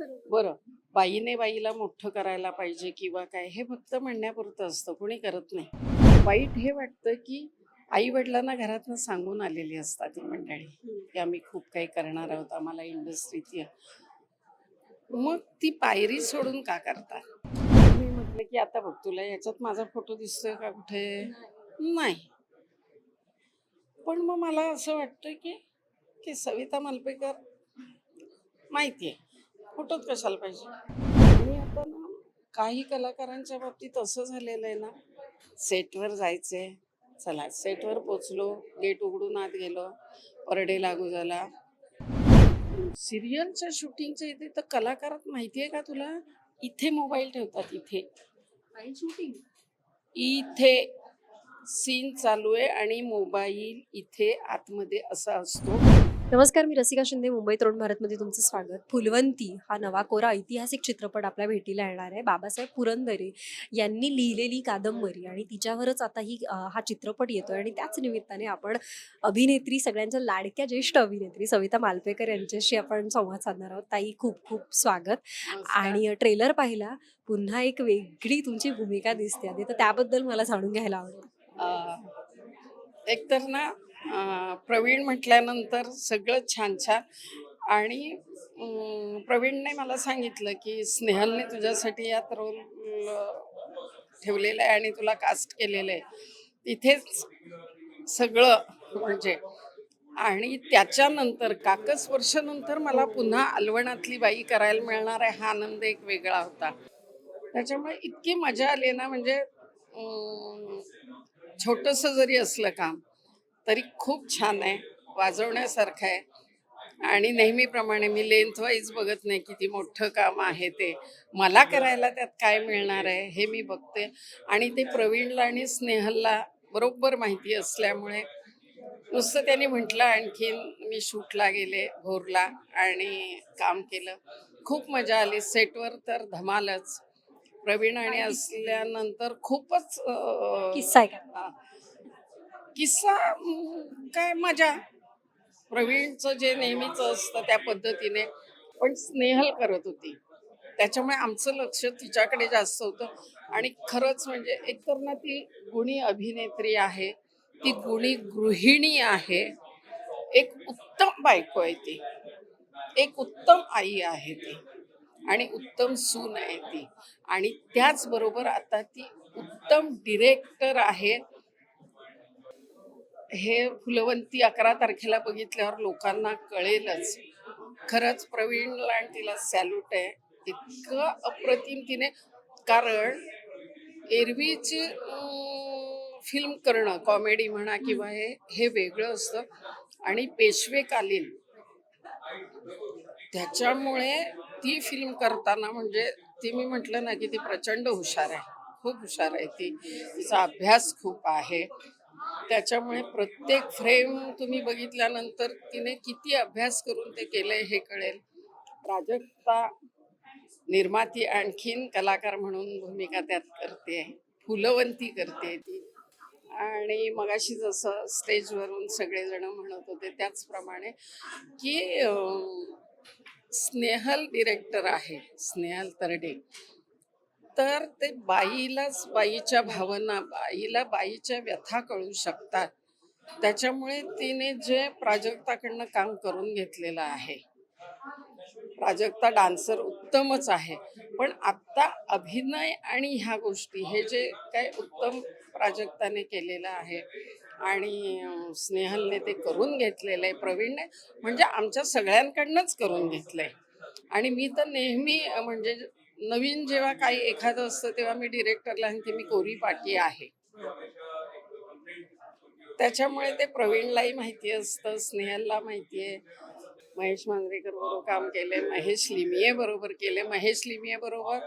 बरं. बाईने बाईला मोठं करायला पाहिजे किंवा काय हे फक्त म्हणण्यापुरतं असतं कोणी करत नाही. वाईट हे वाटतं की आई वडिलांना घरातनं सांगून आलेली असतात ही मंडळी की आम्ही खूप काही करणार आहोत आम्हाला इंडस्ट्रीत या. मग ती पायरी सोडून का करतात? मी म्हटलं की आता बघ तुला याच्यात माझा फोटो दिसतोय का कुठे? नाही. पण मग मला असं वाटतं की की सविता मालपेकर माहिती आहे. फोटोत कशाला पाहिजे? आणि आता ना काही कलाकारांच्या बाबतीत असं झालेलं आहे ना सेटवर जायचंय. चला सेटवर पोचलो गेट उघडून आत गेलो परडे लागू झाला. सिरियलच्या शूटिंगच्या इथे तर कलाकारात माहिती आहे का तुला? इथे मोबाईल ठेवतात इथे. शूटिंग इथे सीन चालू आहे आणि मोबाईल इथे आतमध्ये असा असतो. नमस्कार मी रसिका शिंदे मुंबई तरुण भारतमध्ये तुमचं स्वागत. फुलवंती हा नवा कोरा ऐतिहासिक चित्रपट आपल्या भेटीला येणार आहे. बाबासाहेब पुरंदरे यांनी लिहिलेली कादंबरी आणि तिच्यावरच आता ही हा चित्रपट येतोय आणि त्याच निमित्ताने आपण अभिनेत्री सगळ्यांच्या लाडक्या ज्येष्ठ अभिनेत्री सविता मालपेकर यांच्याशी आपण संवाद साधणार आहोत. ताई खूप खूप स्वागत. आणि ट्रेलर पाहिला. पुन्हा एक वेगळी तुमची भूमिका दिसते. आधी तर त्याबद्दल मला जाणून घ्यायला आवडेल. एकतर ना प्रवीण म्हटल्यानंतर सगळं छान छान. आणि प्रवीणने मला सांगितलं की स्नेहलने तुझ्यासाठी यात रोल ठेवलेला आहे आणि तुला कास्ट केलेलं आहे. तिथेच सगळं म्हणजे आणि त्याच्यानंतर काकस वर्षानंतर मला पुन्हा अलवणातली बाई करायला मिळणार आहे हा आनंद एक वेगळा होता. त्याच्यामुळे इतकी मजा आली ना म्हणजे छोटंसं जरी असलं काम तरी खूप छान आहे. वाजवण्यासारखं आहे. आणि नेहमीप्रमाणे मी लेंथ वाईज बघत नाही किती मोठं काम आहे ते. मला करायला त्यात काय मिळणार आहे हे मी बघते. आणि ते प्रवीणला आणि स्नेहलला बरोबर माहिती असल्यामुळे नुसतं त्यांनी म्हटलं आणखीन मी शूटला गेले भोरला आणि काम केलं. खूप मजा आली. सेटवर तर धमालच. प्रवीण आणि असल्यानंतर खूपच किस्सा आहे. किस्सा काय मजा. प्रवीणचं जे नेहमीच असतं त्या पद्धतीने पण स्नेहल करत होती. त्याच्यामुळे आमचं लक्ष तिच्याकडे जास्त होतं. आणि खरंच म्हणजे एकतर ना ती गुणी अभिनेत्री आहे ती गुणी गृहिणी आहे एक उत्तम बायको आहे ती. एक उत्तम आई आहे ती. आणि उत्तम सून आहे ती. आणि त्याचबरोबर आता ती उत्तम डिरेक्टर आहे. हे फुलवंती अकरा तारखेला बघितल्यावर लोकांना कळेलच. खरंच प्रवीण आणि तिला सॅल्यूट आहे. इतकं अप्रतिम तिने कारण एरवीची फिल्म करणं कॉमेडी म्हणा किंवा हे हे वेगळं असतं. आणि पेशवेकालीन त्याच्यामुळे ती फिल्म करताना म्हणजे ती मी म्हटलं ना की ती प्रचंड हुशार आहे. खूप हुशार आहे ती. तिचा अभ्यास खूप आहे. त्याच्यामुळे प्रत्येक फ्रेम तुम्ही बघितल्यानंतर तिने किती अभ्यास करून ते केलंय हे कळेल. प्राजक्ता निर्माती आणखीन कलाकार म्हणून भूमिका त्यात करते फुलवंती करते ती. आणि मगाशी जसं स्टेजवरून सगळेजण म्हणत होते त्याचप्रमाणे की स्नेहल डिरेक्टर आहे स्नेहल तरडे. तर ते बाईलाच बाईच्या भावना बाईला बाईच्या व्यथा कळू शकतात. त्याच्यामुळे तिने जे प्राजक्ताकडनं काम करून घेतलेलं आहे प्राजक्ता डान्सर उत्तमच आहे. पण आत्ता अभिनय आणि ह्या गोष्टी हे जे काय उत्तम प्राजक्ताने केलेलं आहे आणि स्नेहलने ते करून घेतलेलं आहे प्रवीणने म्हणजे आमच्या सगळ्यांकडनंच करून घेतलंय. आणि मी तर नेहमी म्हणजे नवीन जेव्हा काही एखादं असतं तेव्हा मी डिरेक्टरला सांगते मी कोरी पाटी आहे. त्याच्यामुळे ते प्रवीणलाही माहिती असतं स्नेहलला माहिती आहे. महेश मांजरेकर बरोबर काम केले महेश लिमिये बरोबर केले महेश लिमिये बरोबर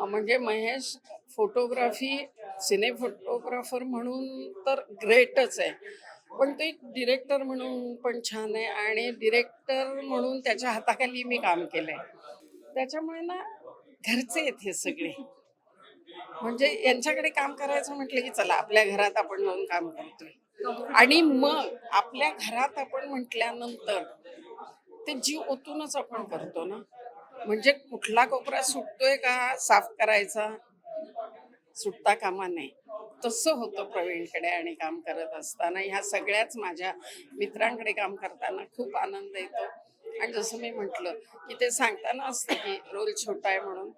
म्हणजे महेश फोटोग्राफी सिने फोटोग्राफर म्हणून तर ग्रेटच आहे. पण ते डिरेक्टर म्हणून पण छान आहे आणि डिरेक्टर म्हणून त्याच्या हाताखाली मी काम केलंय. त्याच्यामुळे ना घरचे आहेत हे सगळे. म्हणजे यांच्याकडे काम करायचं म्हटलं की चला आपल्या घरात आपण जाऊन काम करतोय. आणि मग आपल्या घरात आपण म्हटल्यानंतर ते जीव ओतूनच आपण करतो ना. म्हणजे कुठला कोपरा सुटतोय का साफ करायचा? सुटता कामा नये. तसं होतं प्रवीणकडे आणि काम करत असताना. ह्या सगळ्याच माझ्या मित्रांकडे काम करताना खूप आनंद येतो. आणि जसं मी म्हटलं की ते सांगताना असतं की रोल छोटा आहे म्हणून.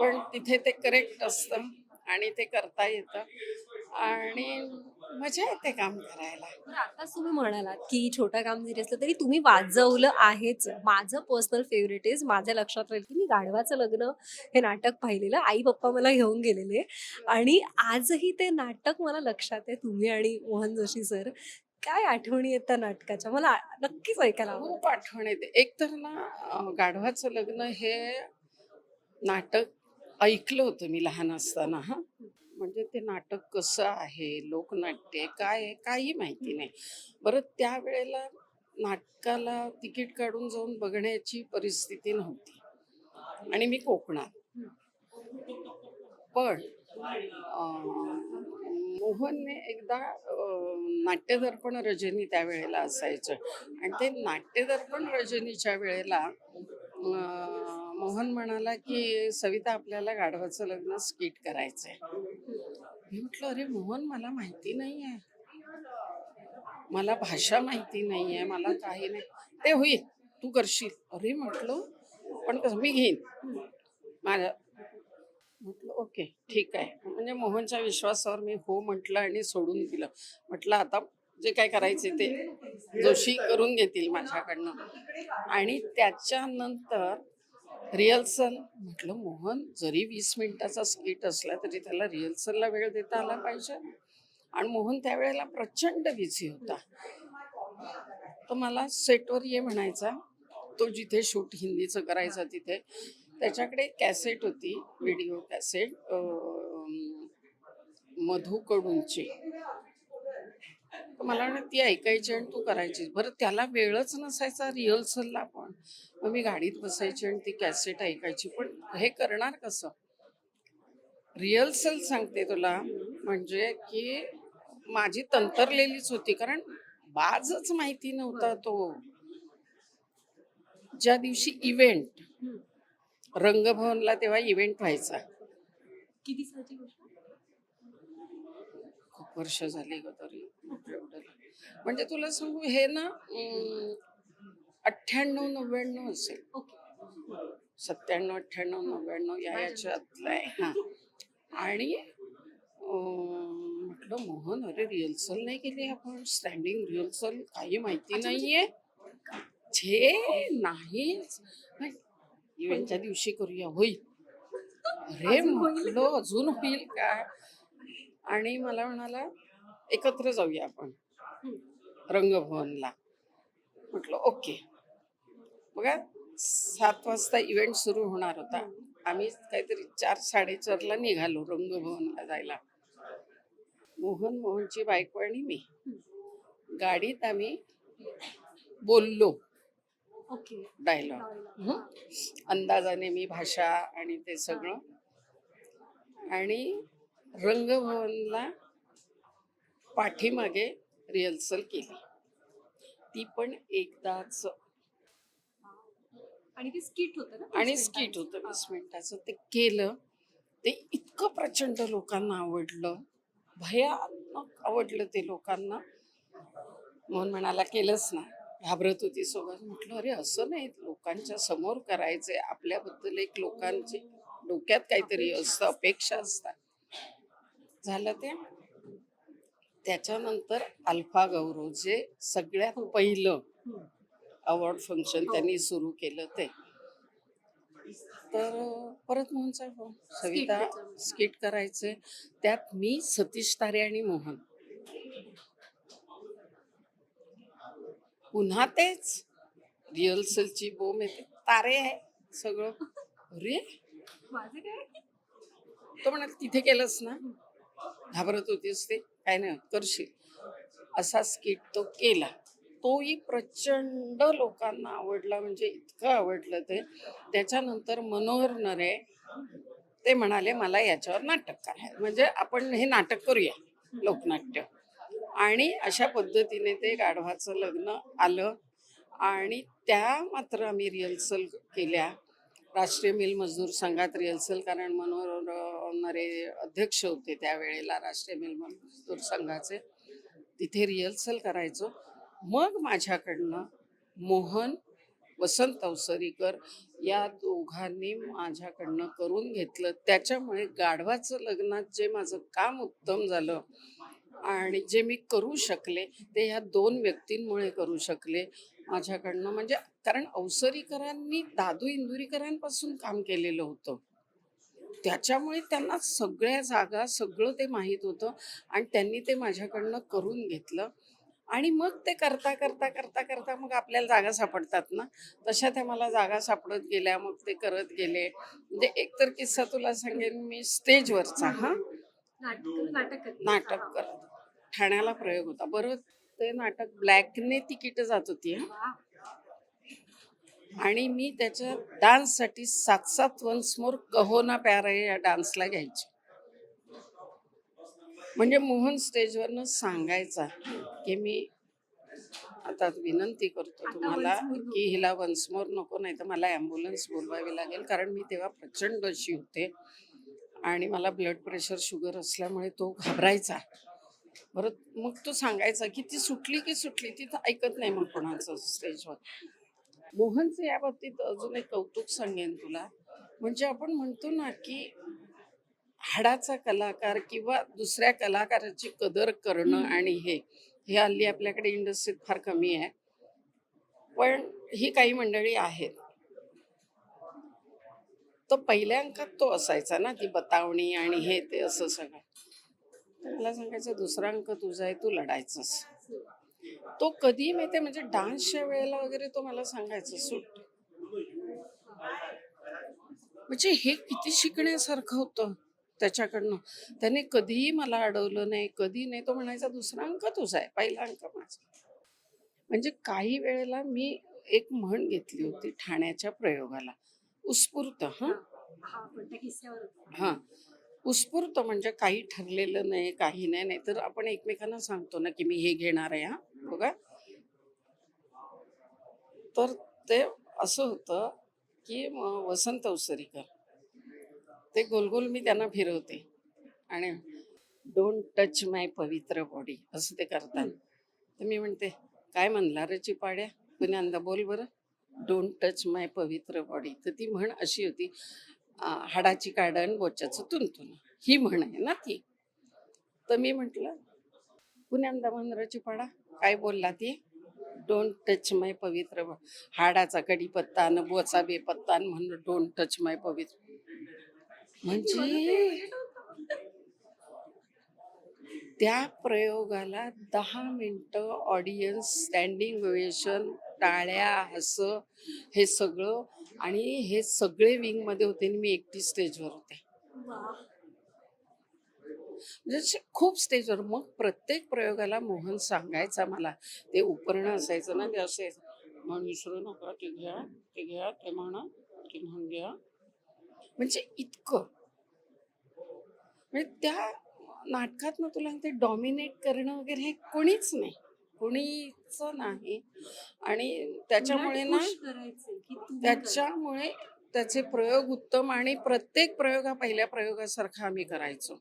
पण तिथे ते करेक्ट असतं आणि ते करता येतं. आणि मजा येते काम करायला. आता आताच तुम्ही म्हणालात की छोटं काम जरी असलं तरी तुम्ही वाजवलं आहेच. माझं पर्सनल फेवरेट इज माझ्या लक्षात राहील की मी गाढवाचं लग्न हे नाटक पाहिलेलं आई पप्पा मला घेऊन गेलेले. आणि आजही ते नाटक मला लक्षात आहे तुम्ही आणि मोहन जोशी सर. काय आठवणी त्या नाटकाच्या? मला नक्कीच ऐकायला आवडेल. खूप आठवण येते. एक तर ना गाढवाचं लग्न हे नाटक ऐकलं होतं मी लहान असताना हा. म्हणजे ते नाटक कसं आहे लोकनाट्य काय आहे काही माहिती नाही. बरं त्यावेळेला नाटकाला तिकीट काढून जाऊन बघण्याची परिस्थिती नव्हती. आणि मी कोकणात. पण मोहनने एकदा नाट्यदर्पण रजनी त्यावेळेला असायचं. आणि ते नाट्यदर्पण रजनीच्या वेळेला मोहन म्हणाला की सविता आपल्याला गाढवाचं लग्न स्किट करायचंय. मी म्हटलं अरे मोहन मला माहिती नाही आहे मला भाषा माहिती नाही आहे मला काही नाही. ते होईल तू करशील. अरे म्हटलं पण कसं मी घेईन. माझ्या म्हटलं ओके ठीक आहे. म्हणजे मोहनच्या विश्वासावर मी हो म्हटलं आणि सोडून दिलं. म्हटलं आता जे काय करायचे ते जोशी करून घेतील माझ्याकडनं. आणि त्याच्यानंतर रिहर्सल म्हटलं मोहन जरी वीस मिनिटाचा स्किट असला तरी त्याला रिहर्सलला वेळ देता आला पाहिजे. आणि मोहन त्यावेळेला प्रचंड बिझी होता. तो मला सेटवर ये म्हणायचा तो जिथे शूट हिंदीचं करायचा तिथे त्याच्याकडे कॅसेट होती व्हिडिओ कॅसेट मधूकडूनची. मला ना ती ऐकायची आणि तू करायची बरं त्याला वेळच नसायचा रिहर्सलला पण. मग मी गाडीत बसायची आणि ती कॅसेट ऐकायची. पण हे करणार कसं? रिहर्सल सांगते तुला म्हणजे की माझी तंतरलेलीच होती कारण बाजच माहिती नव्हता तो. ज्या दिवशी इव्हेंट रंगभवनला तेव्हा इव्हेंट व्हायचा. किती सालची गोष्ट? खूप वर्ष झाली ग तरी. म्हणजे तुला सांगू हे ना अठ्ठ्याण्णव नव्याण्णव असेल. सत्त्याण्णव अठ्ठ्याण्णव नव्याण्णव या याच्यातलं आहे हा. आणि म्हटलं मोहन अरे रिहर्सल नाही केली आपण? स्टँडिंग रिहर्सल काही माहिती नाहीये. छे नाहीच. इव्हेंटच्या दिवशी करूया. होईल. अरे? म्हटलं अजून होईल काय आणि मला म्हणाला एकत्र जाऊया आपण रंगभवनला. म्हटलं ओके. बघा सात वाजता इव्हेंट सुरू होणार होता. आम्ही काहीतरी चार साडेचारला निघालो रंगभवनला जायला. मोहन मोहनची बायको आणि मी. गाडीत आम्ही बोललो. डायलॉग. अंदाजाने मी भाषा आणि ते सगळं. आणि रंगभवनला पाठीमागे रिहर्सल केली. ती पण एकदाच. आणि ते स्किट होतं ना आणि स्किट. होतं वीस मिनिटाचं ते केलं. ते इतकं प्रचंड लोकांना आवडलं. भयानक आवडलं ते लोकांना. म्हणून म्हणाला केलंच ना. घाबरत होती. सोबत म्हटलं अरे असं नाही. लोकांच्या समोर करायचंय. आपल्याबद्दल एक लोकांची डोक्यात काहीतरी असतं अपेक्षा असतात. झालं ते. त्याच्यानंतर अल्फा गौरव जे सगळ्यात पहिलं हम्म. अवॉर्ड फंक्शन हो. त्यांनी सुरू केलं ते. तर परत मोहनचा फोन सविता. स्किट करायचे. त्यात मी सतीश तारे आणि मोहन. पुन्हा तेच. रिहर्सलची बोम येते. तारे आहे सगळं. अरे. माझं काय? तो म्हणाल तिथे केलंस ना? घाबरत होतीस ते. काय नाही करशील. असा स्किट तो केला. तोही प्रचंड लोकांना आवडला. म्हणजे इतकं आवडलं ते. त्याच्यानंतर मनोहर नरे ते म्हणाले मला याच्यावर नाटक करायचं म्हणजे आपण हे नाटक करूया. लोकनाट्य. आणि अशा पद्धतीने ते गाढवाचं लग्न आलं. आणि त्या मात्र आम्ही रिहर्सल केल्या. राष्ट्रीय मिल मजदूर संघात रिहर्सल कारण मनोहर अध्यक्ष होते त्यावेळेला राष्ट्रीय मिल मजदूर संघाचे. तिथे रिहर्सल करायचो. मग माझ्याकडनं मोहन वसंत अवसरीकर या दोघांनी माझ्याकडनं करून घेतलं. त्याच्यामुळे गाढवाचं लग्नात जे माझं काम उत्तम झालं आणि जे मी करू शकले ते ह्या दोन व्यक्तींमुळे करू शकले माझ्याकडनं. म्हणजे कारण अवसरीकरांनी दादू इंदुरीकरांपासून काम केलेलं होतं. त्याच्यामुळे त्यांना सगळ्या जागा सगळं ते माहीत होतं आणि त्यांनी ते माझ्याकडनं करून घेतलं. आणि मग ते करता करता करता करता मग आपल्याला जागा सापडतात ना. तशा त्या मला जागा सापडत गेल्या मग ते करत गेले. म्हणजे एकतर किस्सा तुला सांगेन मी स्टेजवरचा हा. नाटक नाटक करत. ठाण्याला प्रयोग होता. बरं ते नाटक ब्लॅकने तिकीट जात होती हा. आणि मी त्याच्या डान्ससाठी सात सात वन्स मोर कहो ना प्यार या डान्सला घ्यायची. म्हणजे मोहन स्टेजवरनं सांगायचा की मी आता विनंती करतो तुम्हाला. की हिला वन्स मोर नको नाही तर मला ॲम्ब्युलन्स बोलवावी लागेल कारण मी तेव्हा प्रचंड अशी होते. आणि मला ब्लड प्रेशर शुगर असल्यामुळे तो घाबरायचा. परत मग तो सांगायचा की ती सुटली की सुटली ती तर ऐकत नाही मग कोणाचं स्टेजवर मोहनचं या बाबतीत अजून एक कौतुक सांगेन तुला. म्हणजे आपण म्हणतो ना की हाडाचा कलाकार किंवा दुसऱ्या कलाकाराची कदर करणं आणि हे हे हल्ली आपल्याकडे इंडस्ट्रीत फार कमी आहे. पण ही काही मंडळी आहेत. तर पहिल्या अंकात तो असायचा ना ती बतावणी आणि हे ते असं सगळं. मला सांगायचं दुसरा अंक तुझा आहे तू लढायचंस. तो कधी माहितीये म्हणजे डान्सच्या वेळेला वगैरे तो मला सांगायचा सुट. म्हणजे हे किती शिकण्यासारखं होतं त्याच्याकडनं. त्याने कधीही मला अडवलं नाही कधी नाही. तो म्हणायचा दुसरा अंक तुझा आहे पहिला अंक माझा. म्हणजे काही वेळेला मी एक म्हण घेतली होती ठाण्याच्या प्रयोगाला. उत्स्फूर्त हा? हा. उत्स्फूर्त म्हणजे काही ठरलेलं नाही काही नाही. नाही तर आपण एकमेकांना सांगतो ना की मी हे घेणार आहे हा. बघा. तर ते असं होतं की वसंत अवसरीकर ते गोलगोल मी त्यांना फिरवते. आणि डोंट टच माय पवित्र बॉडी असं ते करतात. तर मी म्हणते काय म्हणला रे चिपाड्या? पुण्यांदा बोल बरं. डोंट टच माय पवित्र बॉडी तर ती म्हण अशी होती हाडाची काढण बोच्याचं तुंतुन. ही म्हण आहे ना ती. तर मी म्हटलं पुण्यांदा म्हण रे चिपाडा काय बोलला ती? डोंट टच माय पवित्र हाडाचा कडीपत्ता न बोचा बेपत्ता म्हणून डोंट टच माय पवित्र म्हणजे त्या प्रयोगाला दहा मिनटं ऑडियन्स स्टँडिंग ओवेशन टाळ्या हसं हे सगळं आणि हे सगळे विंगमध्ये होते आणि मी एकटी स्टेजवर होते. म्हणजे खूप स्टेजवर मग प्रत्येक प्रयोगाला मोहन सांगायचा मला. ते उपरणं असायचं ना ते असायचं. म्हणून विसरू नका ते घ्या ते घ्या ते म्हणा ते म्हणून घ्या. म्हणजे इतकं. म्हणजे त्या नाटकात ना तुला ते डॉमिनेट करणं वगैरे हे कोणीच नाही. कोणीच नाही. आणि त्याच्यामुळे ना त्याच्यामुळे त्याचे प्रयोग उत्तम आणि प्रत्येक प्रयोग हा पहिल्या प्रयोगासारखा आम्ही करायचो.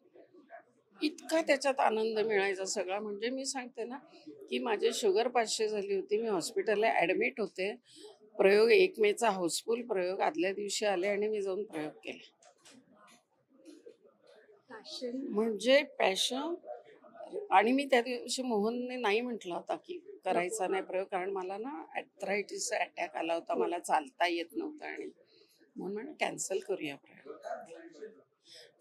इतका त्याच्यात आनंद मिळायचा सगळा. म्हणजे मी सांगते ना की माझी शुगर पाचशे झाली होती. मी हॉस्पिटलला ॲडमिट होते. प्रयोग एक मेचा हाऊसफुल प्रयोग. आदल्या दिवशी आले आणि मी जाऊन प्रयोग केला. म्हणजे पॅशन आणि मी त्या दिवशी मोहनने नाही म्हटला होता की करायचा नाही प्रयोग कारण मला ना ॲथरायटिसचा अटॅक आला होता. मला चालता येत नव्हतं आणि म्हणून म्हणे कॅन्सल करूया प्रयोग.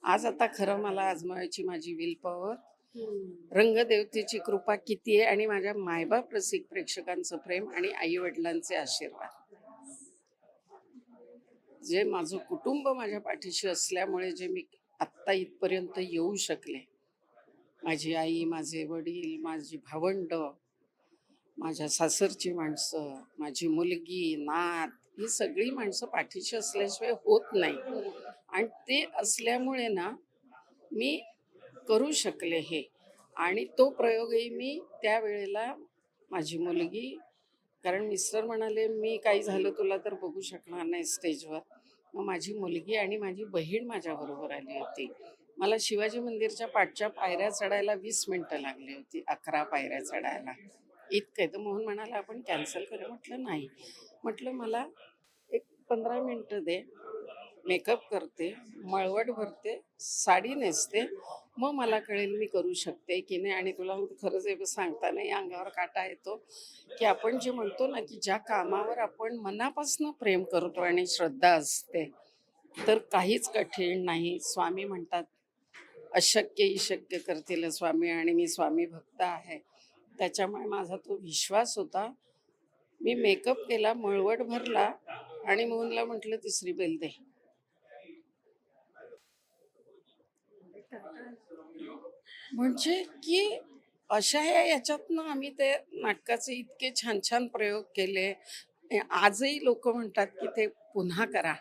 आज आता खरं मला आजमावायची माझी विल पॉवर रंगदेवतेची कृपा किती आहे आणि माझ्या मायबाप रसिक प्रेक्षकांचं प्रेम आणि आई वडिलांचे आशीर्वाद. जे माझं कुटुंब माझ्या पाठीशी असल्यामुळे जे मी आत्ता इथपर्यंत येऊ शकले. माझी आई माझे वडील माझी भावंड माझ्या सासरची माणसं माझी मुलगी नात ही सगळी माणसं पाठीशी असल्याशिवाय होत नाही. आणि ते असल्यामुळे ना मी करू शकले हे. आणि तो प्रयोगही मी त्यावेळेला माझी मुलगी कारण मिस्टर म्हणाले मी काही झालं तुला तर बघू शकणार नाही स्टेजवर. मग माझी मुलगी आणि माझी बहीण माझ्याबरोबर आली होती. मला शिवाजी मंदिरच्या पाठच्या पायऱ्या चढायला वीस मिनटं लागली होती अकरा पायऱ्या चढायला. इतकं तर मोहन म्हणाला आपण कॅन्सल करू? म्हटलं नाही. म्हटलं मला एक पंधरा मिनटं दे. मेकअप करते मळवट भरते साडी नेसते मग मला कळेल मी करू शकते की नाही आणि तुला खरंच हे सांगता नाही अंगावर काटा येतो की आपण जे म्हणतो ना की ज्या कामावर आपण मनापासून प्रेम करतो आणि श्रद्धा असते तर काहीच कठीण नाही. स्वामी म्हणतात अशक्य ही शक्य करतील स्वामी आणि मी स्वामी भक्त आहे. त्याच्यामुळे माझा तो विश्वास होता. मी मेकअप केला मळवट भरला आणि मोहनला म्हटलं तिसरी बेल दे. म्हणजे की अशा या याच्यातनं आम्ही ते नाटकाचे इतके छान छान प्रयोग केले. आजही लोक म्हणतात की ते पुन्हा करा.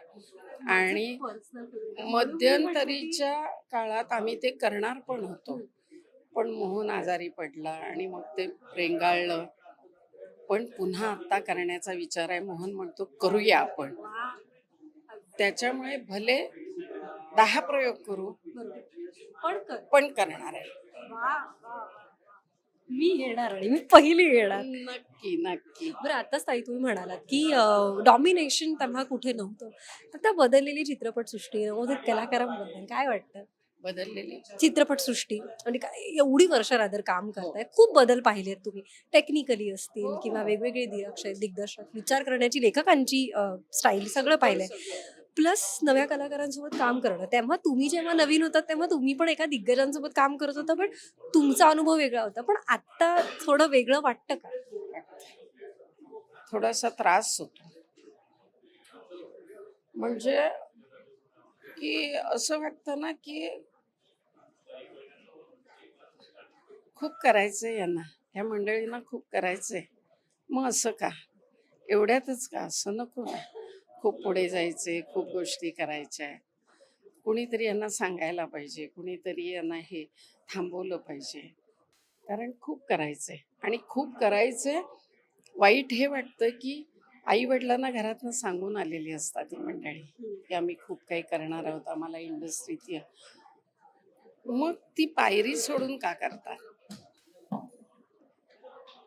आणि मध्यंतरीच्या काळात आम्ही ते करणार पण होतो. पण मोहन आजारी पडला आणि मग ते रेंगाळलं. पण पुन्हा आता करण्याचा विचार आहे. मोहन म्हणतो करूया आपण. त्याच्यामुळे भले दहा प्रयोग करू. पण कर. पण करणार आहे. मी येणार आणि मी पहिली येणार. नक्की नक्की. बरं आताच ताई तुम्ही म्हणालात की डॉमिनेशन तेव्हा कुठे नव्हतं. तर त्या बदललेली चित्रपटसृष्टी नवोदित कलाकारांबद्दल काय वाटतं? बदललेली. चित्रपटसृष्टी म्हणजे काय एवढी वर्ष रादर काम करताय खूप बदल पाहिलेत तुम्ही. टेक्निकली असतील किंवा वेगवेगळे दिग्दर्शक दिग्दर्शक विचार करण्याची लेखकांची स्टाईल सगळं पाहिलंय. प्लस नव्या कलाकारांसोबत काम करणं. तेव्हा तुम्ही जेव्हा नवीन होतात तेव्हा तुम्ही पण एका दिग्गजांसोबत काम करत होता पण तुमचा अनुभव वेगळा होता. पण आता थोडं वेगळं वाटतं का? थोडासा त्रास होतो. म्हणजे की असं वाटतं ना की खूप करायचंय यांना. ह्या मंडळींना खूप करायचंय. मग असं का? एवढ्यातच का? असं नको ना. खूप पुढे जायचे खूप गोष्टी करायच्या. आहे कुणीतरी यांना सांगायला पाहिजे कुणीतरी यांना हे थांबवलं पाहिजे. कारण खूप करायचंय आणि खूप करायचंय वाईट हे वाटतं की आई वडिलांना घरातनं सांगून आलेली असतात ही मंडळी की आम्ही खूप काही करणार आहोत आम्हाला इंडस्ट्रीत या. मग ती पायरी सोडून का करतात?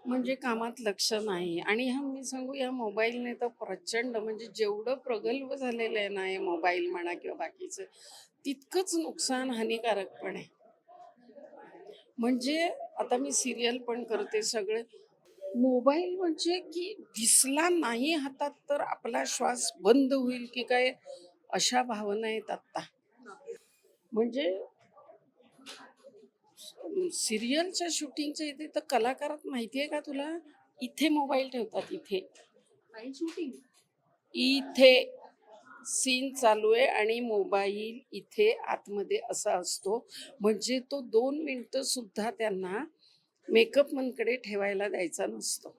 म्हणजे कामात लक्ष नाही. आणि ह्या मी सांगू या मोबाईलने तर प्रचंड म्हणजे जेवढं प्रगल्भ झालेलं आहे ना हे मोबाईल म्हणा किंवा बाकीचं तितकंच नुकसान हानिकारक पण आहे. म्हणजे आता मी सिरियल पण करते सगळे. मोबाईल म्हणजे की दिसला नाही हातात तर आपला श्वास बंद होईल की काय अशा भावना आहेत आत्ता. म्हणजे सिरियलच्या शूटिंगच्या इथे तर कलाकारात माहिती आहे का तुला? इथे मोबाईल ठेवतात इथे. शूटिंग इथे सीन चालू आहे आणि मोबाईल इथे आतमध्ये असा असतो. म्हणजे तो दोन मिनिटं सुद्धा त्यांना मेकअप मनकडे ठेवायला द्यायचा नसतो.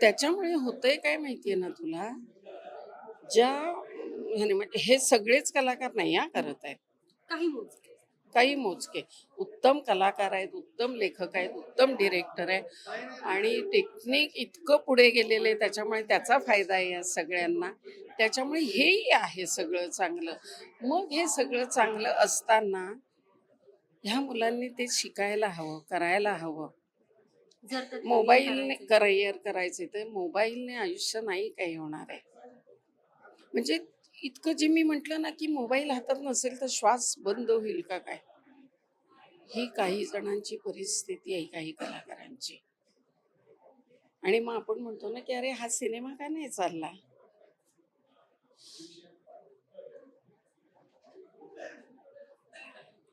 त्याच्यामुळे होतंय काय माहितीये ना तुला? ज्या म्हणजे हे सगळेच कलाकार नाही हा करत आहेत. काही मोजके. काही मोजके. उत्तम कलाकार आहेत उत्तम लेखक आहेत उत्तम डिरेक्टर आहे आणि टेक्निक इतकं पुढे गेलेलं आहे त्याच्यामुळे त्याचा फायदा आहे या सगळ्यांना. त्याच्यामुळे हेही आहे सगळं चांगलं. मग हे सगळं चांगलं असताना ह्या मुलांनी ते शिकायला हवं करायला हवं. मोबाईलने करिअर करायचे तर मोबाईलने आयुष्य नाही काही होणार आहे. म्हणजे इतकं जे मी म्हटलं ना की मोबाईल हातात नसेल तर श्वास बंद होईल का काय? ही काही जणांची परिस्थिती आहे काही कलाकारांची. आणि मग आपण म्हणतो ना की अरे हा सिनेमा का नाही चालला?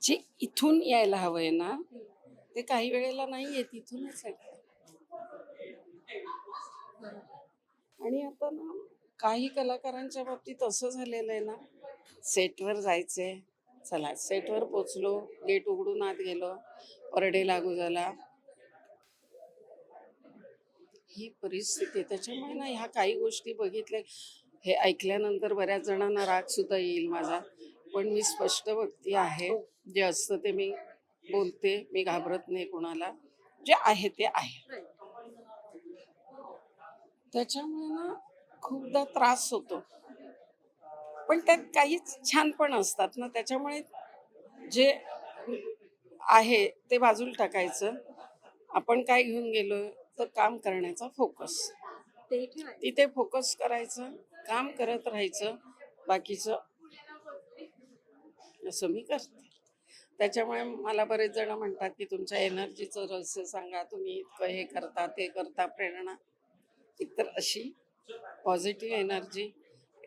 जे इथून यायला हवंय ना ते काही वेळेला नाही येत. इथूनच आणि आता ना काही कलाकारांच्या बाबतीत असं झालेलं आहे ना सेटवर जायचंय. चला सेटवर पोचलो गेट उघडून आत गेलो. परडे लागू झाला. ही परिस्थिती त्याच्यामुळे ना ह्या काही गोष्टी बघितल्या हे ऐकल्यानंतर बऱ्याच जणांना राग सुद्धा येईल माझा. पण मी स्पष्ट व्यक्ती आहे. जे असतं ते मी बोलते. मी घाबरत नाही कोणाला. जे आहे ते आहे. त्याच्यामुळे ना खूपदा त्रास होतो. पण त्यात काहीच छान पण असतात ना त्याच्यामुळे जे आहे ते बाजूला टाकायचं. आपण काय घेऊन गेलो तर काम करण्याचा फोकस. तिथे फोकस करायचं काम करत राहायचं बाकीचं असं मी करते. त्याच्यामुळे मला बरेच जण म्हणतात की तुमच्या एनर्जीचं रहस्य सांगा तुम्ही इतकं हे करता ते करता प्रेरणा. एकतर अशी पॉझिटिव्ह एनर्जी.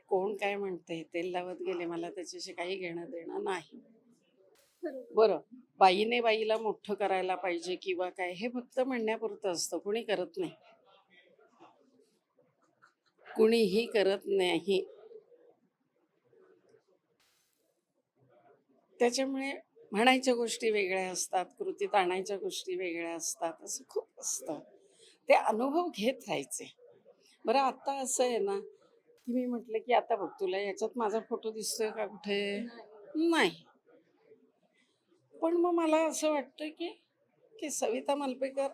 कोण काय म्हणते तेल लावत गेले मला त्याच्याशी काही घेणं देणं नाही. बरं. बाईने बाईला मोठं करायला पाहिजे किंवा काय हे फक्त म्हणण्यापुरतं असतं. कुणी करत नाही. कुणीही करत नाही. त्याच्यामुळे म्हणायच्या गोष्टी वेगळ्या असतात कृतीत आणायच्या गोष्टी वेगळ्या असतात असं खूप असतं. ते अनुभव घेत राहायचे. बरं आता असं आहे ना की मी म्हटलं की आता बघ तुला याच्यात माझा फोटो दिसतोय का कुठे? नाही. पण मग मला असं वाटतं की की सविता मालपेकर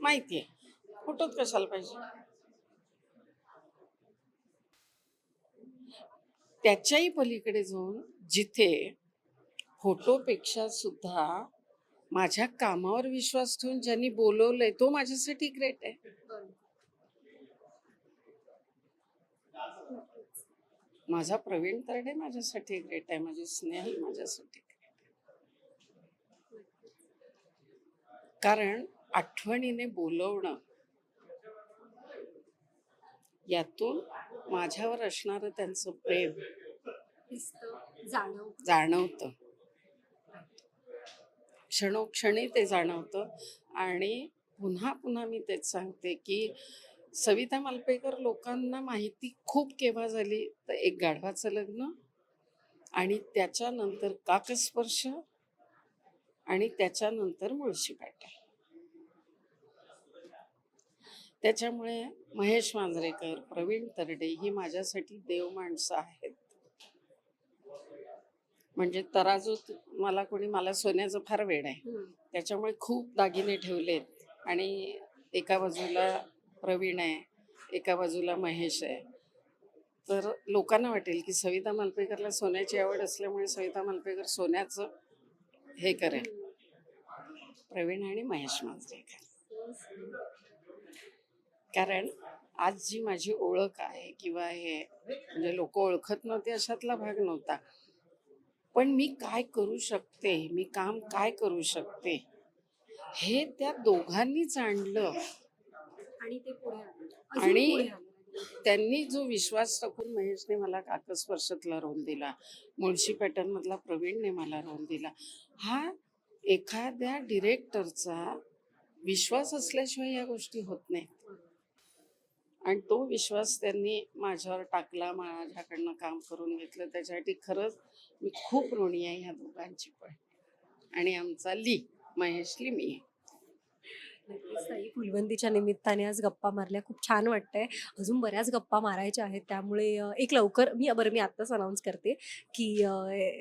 माहिती आहे. फोटोत कशाला पाहिजे? त्याच्याही पलीकडे जाऊन जिथे फोटोपेक्षा सुद्धा माझ्या कामावर विश्वास ठेवून ज्यांनी बोलवलंय तो माझ्यासाठी ग्रेट आहे. माझा प्रवीण तरडे माझ्यासाठी ग्रेट आहे माझी स्नेहल माझ्यासाठी आहे. कारण आठवणीने बोलवणं यातून माझ्यावर असणारं त्यांचं प्रेम. जाणवतं क्षणोक्षणी ते जाणवतं आणि पुन्हा पुन्हा मी तेच सांगते की सविता मालपेकर लोकांना माहिती खूप केव्हा झाली? तर एक गाढवाचं लग्न आणि त्याच्यानंतर काकस्पर्श आणि त्याच्यानंतर मुळशी पॅटर्न त्याच्यामुळे महेश मांजरेकर प्रवीण तरडे ही माझ्यासाठी देव माणसं आहेत. म्हणजे तराजूत मला कोणी मला सोन्याचं फार वेळ आहे. त्याच्यामुळे खूप दागिने ठेवलेत आणि एका बाजूला प्रवीण आहे एका बाजूला महेश आहे. तर लोकांना वाटेल की सविता मालपेकरला सोन्याची आवड असल्यामुळे सविता मालपेकर सोन्याचं हे करेल. प्रवीण आणि महेश मांजरेकर कारण आज जी माझी ओळख आहे किंवा हे म्हणजे लोक ओळखत नव्हते अशातला भाग नव्हता. पण मी काय करू शकते? मी काम काय करू शकते? हे त्या दोघांनीच आणलं. आणि ते पुढे आले. आणि. त्यांनी जो विश्वास टाकून महेशने मला काकस्पर्शातला रोल दिला मुळशी पॅटर्न मधला प्रवीणने मला रोल दिला हा एखाद्या डिरेक्टरचा विश्वास असल्याशिवाय या गोष्टी होत नाहीत आणि तो विश्वास त्यांनी माझ्यावर टाकला माझ्याकडनं काम करून घेतलं त्याच्यासाठी खरंच मी खूप ऋणी आहे ह्या दोघांची पण आणि आमचा ली महेश ली मी आहे. ताई, फुलवंतीच्या निमित्ताने आज गप्पा मारल्या. खूप छान वाटतंय. अजून बऱ्याच गप्पा मारायच्या आहेत. त्यामुळे एक लवकर मी बरं मी आत्ताच अनाऊन्स करते की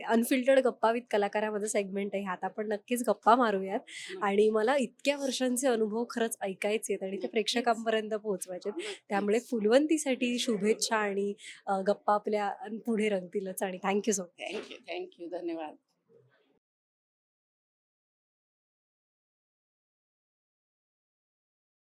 अनफिल्टर्ड गप्पा विथ कलाकारामध्ये सेगमेंट आहे. ह्यात आपण नक्कीच गप्पा मारूयात. आणि मला इतक्या वर्षांचे अनुभव खरंच ऐकायचे आहेत आणि ते. प्रेक्षकांपर्यंत पोहोचवायचे. त्यामुळे फुलवंतीसाठी शुभेच्छा आणि गप्पा आपल्या पुढे रंगतीलच. आणि थँक्यू सो थँक्यू थँक्यू धन्यवाद.